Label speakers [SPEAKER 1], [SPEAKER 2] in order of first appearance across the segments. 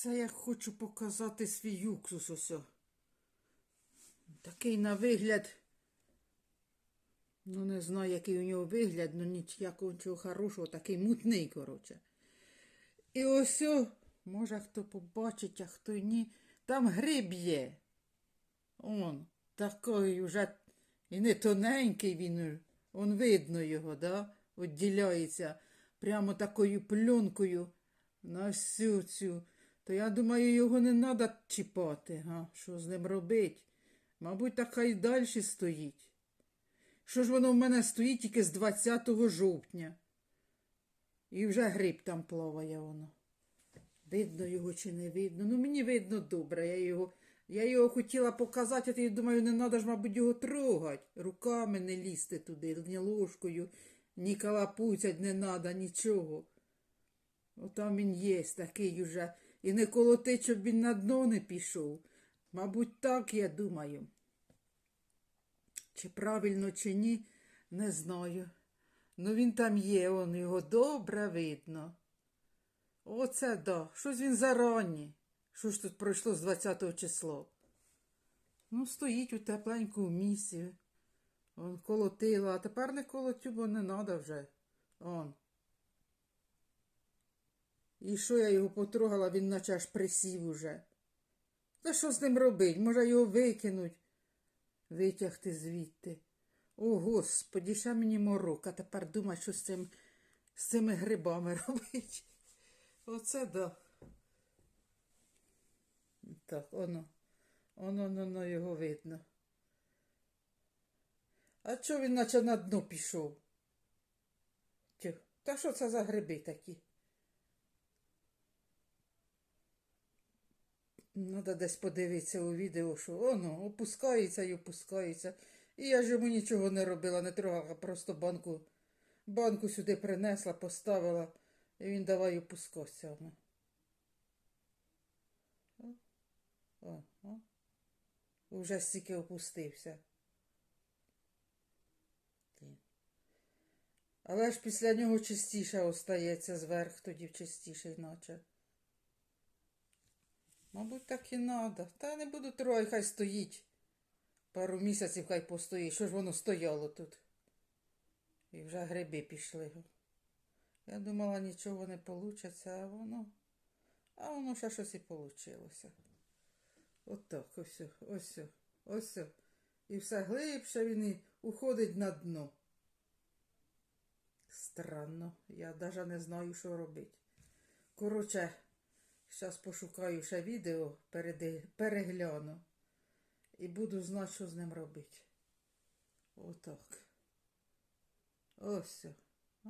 [SPEAKER 1] Це я хочу показати свій уксус ось. Такий на вигляд. Ну, не знаю, який у нього вигляд, ну ніякого чого хорошого, такий мутний, коротше. І ось, може хто побачить, а хто ні. Там гриб є. Он, такий уже і не тоненький він, он видно його, да? Відділяється прямо такою пленкою на всю цю. То я думаю, його не треба чіпати, га? що з ним робить. Мабуть, так хай далі стоїть. Що ж воно в мене стоїть тільки з 20 жовтня. І вже гриб там плаває воно. Видно його чи не видно. Ну мені видно добре. Я його, я його хотіла показати, а ти думаю, не треба ж, мабуть, його трогати. Руками не лізти туди, ні ложкою, ні калапуцять не треба, нічого. Отам він є такий уже. І не колотить, щоб він на дно не пішов. Мабуть, так я думаю. Чи правильно, чи ні, не знаю. Ну він там є, он його добре видно. Оце да. Щось він зарані. Що ж тут пройшло з 20-го число? Ну, стоїть у тепленькому місці. Он колотила, а тепер не колотю, бо не треба вже. Он. І що я його потрогала, він наче аж присів уже. Та що з ним робить? Може його викинуть, витягти звідти. О, господі, ще мені морок, а тепер думай, що з цим, з цими грибами робить. Оце да. Так, воно, воно, воно його видно. А чого він наче на дно пішов? Тю, та що це за гриби такі? Надо десь подивитися у відео, що воно опускається і опускається. І я ж йому нічого не робила, не трогала, просто банку, банку сюди принесла, поставила, і він давай опускатися. Воно. О, о, о. Уже стільки опустився. Але ж після нього чистіше остається зверх, тоді чистіше іначе. Мабуть, так і надо. Та не буду трогай, хай стоїть. Пару місяців хай постоїть. Що ж воно стояло тут? І вже гриби пішли. Я думала, нічого не вийде, а воно. А воно ще щось і вийшло. Отак, ось, ось, ось. І все глибше він і уходить на дно. Странно, я навіть не знаю, що робити. Коротше, зараз пошукаю ще відео, перегляну. І буду знати, що з ним робити. Отак. Ось. О.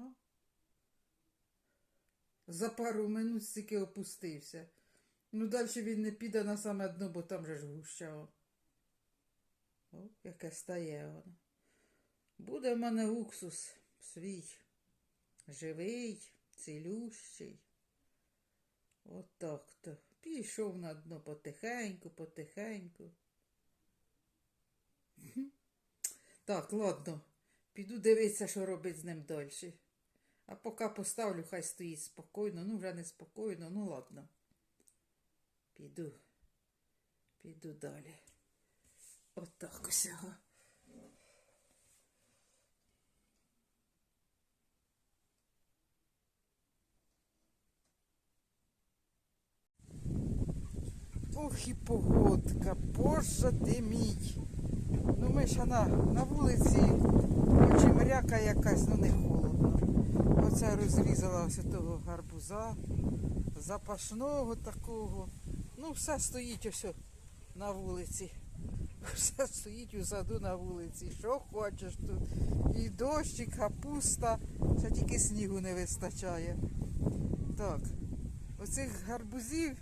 [SPEAKER 1] За пару минут стільки опустився. Ну, далі він не піде на саме дно, бо там же ж гуща. О яке стає воно. Буде в мене уксус свій. Живий, цілющий. Отак то. Пішов на дно потихеньку, потихеньку. Так, ладно. Піду дивитися, що робить з ним далі. А поки поставлю, хай стоїть спокійно. Ну, вже не спокійно, ну ладно. Піду. Піду далі. Отак ось. Ох і погодка, боже ти мій. Ну ми ще на, на вулиці, хоч і мряка якась, ну не холодно. Оце розрізала ось того гарбуза, запашного такого. Ну, все стоїть ось на вулиці. Все стоїть у саду на вулиці. Що хочеш тут. І дощ, і капуста, ще тільки снігу не вистачає. Так, оцих гарбузів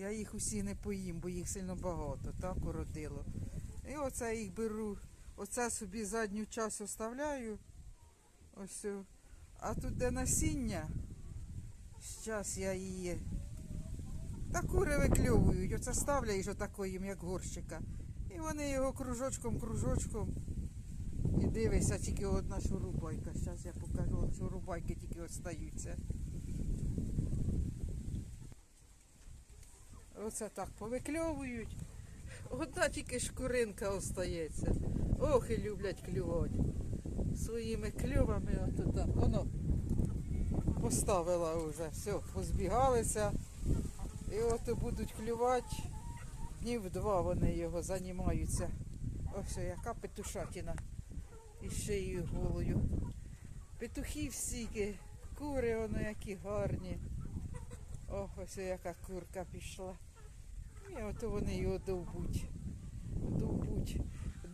[SPEAKER 1] я їх усі не поїм, бо їх сильно багато, так уродило. І оце їх беру, оце собі задню часть оставляю. Ось. А тут де насіння. Зараз я її. Та кури викльовують. Оце ставляєш отако їм, як горщика. І вони його кружочком, кружочком. І дивися, тільки одна шурубайка. Зараз я покажу, от шурубайки тільки остаються. Оце так повикльовують. Одна тільки шкуринка остається. Ох, і люблять клювати. Своїми кльовами ото так. Воно поставила вже. Все, позбігалися. І от будуть клювати. Днів два вони його займаються. Ось яка петушатина. І шиєю голою. Петухи всіки, кури воно які гарні. Ох, ось яка курка пішла. І ото вони його довбуть. Довбуть.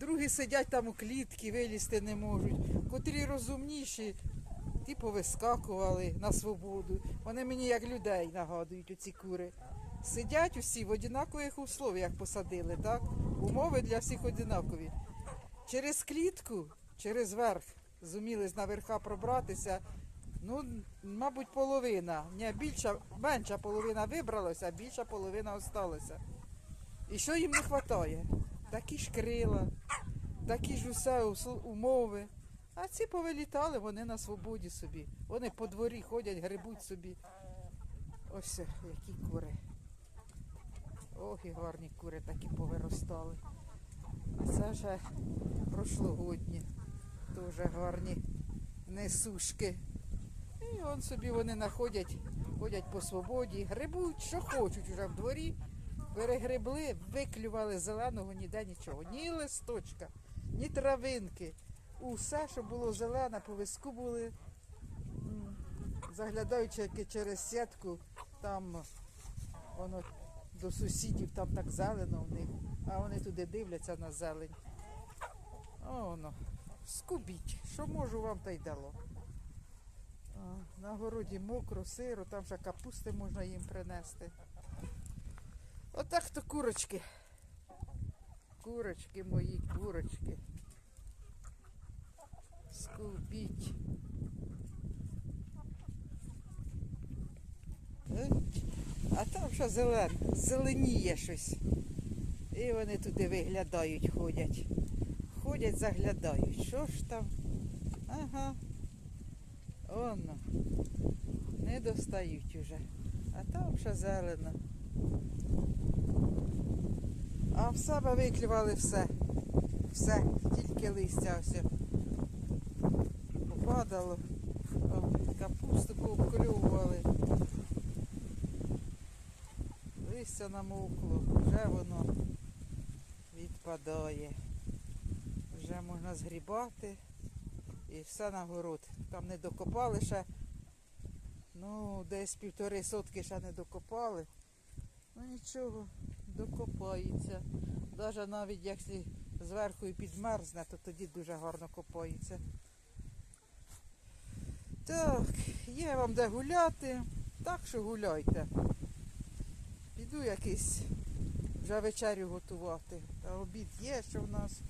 [SPEAKER 1] Другі сидять там у клітці, вилізти не можуть. Котрі розумніші, ті повискакували на свободу. Вони мені як людей нагадують, оці кури. Сидять усі в однакових условіях посадили, так? Умови для всіх однакові. Через клітку, через верх, зуміли з наверха пробратися. Ну, мабуть, половина. Ні, більша, менша половина вибралася, а більша половина осталася. І що їм не вистачає? Такі ж крила, такі ж усе умови. А ці повилітали, вони на свободі собі. Вони по дворі ходять, грибуть собі. Ось які кури. Ох, і гарні кури такі повиростали. А це вже прошлогодні. Дуже гарні несушки. І он собі вони находять, ходять по свободі, грибуть, що хочуть вже в дворі. Перегребли, виклювали зеленого ніде нічого. Ні листочка, ні травинки. Усе, що було зелене, по виску були. М, Заглядаючи через сітку, там воно до сусідів, там так зелено в них, а вони туди дивляться на зелень. О, воно. Скубіть, що можу вам та й дало. На городі мокро, сиро, там вже капусти можна їм принести. Отак то курочки. Курочки мої, курочки. Скубіть. А там що зелен, зеленіє щось. І вони туди виглядають, ходять. Ходять, заглядають. Що ж там? Ага. Оно. Не достають уже. А там ще зелено. А в себе виклювали все. Все, тільки листя ось. Попадало. Капусту пообклювували. Листя намокло, вже воно відпадає. Вже можна згрібати і все на город. Там не докопали ще. Ну, десь півтори сотки ще не докопали. Ну нічого, докопається. Навіть навіть якщо зверху і підмерзне, то тоді дуже гарно копається. Так, є вам де гуляти, так що гуляйте. Піду якийсь вже вечерю готувати. Та обід є, що в нас.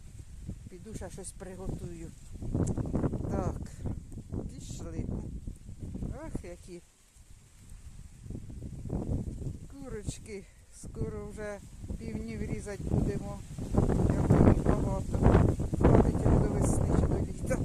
[SPEAKER 1] Піду ще щось приготую. Пішли. Ах, які курочки. Скоро вже півнів різати будемо. Як їх багато. Аж до весни чи до літа.